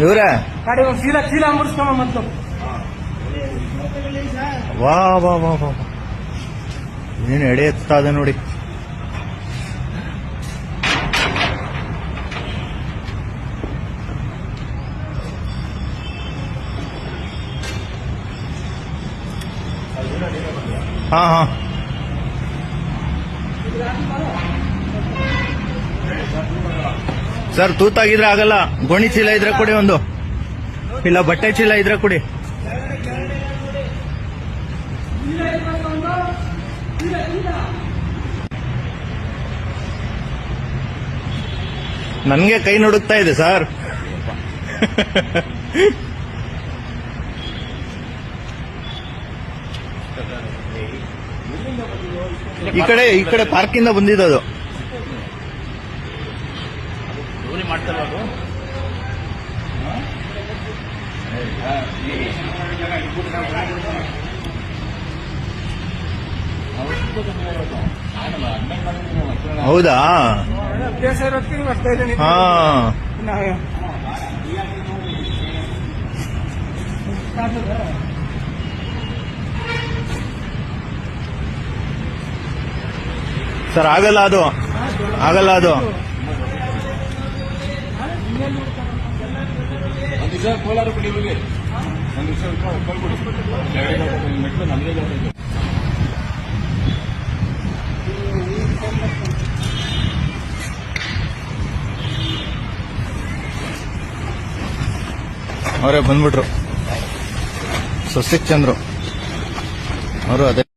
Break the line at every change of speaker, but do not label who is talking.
ಇವ್ರೆ?
ಚೀಲ ಚೀಲ ಮುಡಿಸ್ಕೊಂಬ ಮತ್ತು.
ವಾ ವಾ ವಾ ವಾ ಏನು ಎಡೆ ಎತ್ತಾದ ನೋಡಿ. ಹಾ ಹಾ. ಸರ್, ತೂತಾಗಿದ್ರೆ ಆಗಲ್ಲ. ಗೋಣಿ ಚೀಲ ಇದ್ರೆ ಕೊಡಿ ಒಂದು. ಇಲ್ಲ, ಬಟ್ಟೆ ಚೀಲ ಇದ್ರೆ ಕೊಡಿ. ನನ್ಗೆ ಕೈ ನುಡುಕ್ತಾ ಇದೆ, ಸರ್. ಈ ಕಡೆ ಈ ಕಡೆ ಪಾರ್ಕಿಂದ ಬಂದಿದ್ದದು ಹೌದಾ
ಅಷ್ಟೇ ಇದೆ
ಹಾ. ಸರ್ ಆಗಲ್ಲ ಅದು. ಆಗಲ್ಲ ಅದು.
ಕೋಲಾರ ಬಿಡಿ ಒಂದು ದಿವಸ ಮೆಟ್ಲು ನಮಗೆ
ಅವರೇ ಬಂದ್ಬಿಟ್ರು. ಸಸ್ಯಕ್ ಚಂದ್ರು. ಅವರು ಅದೇ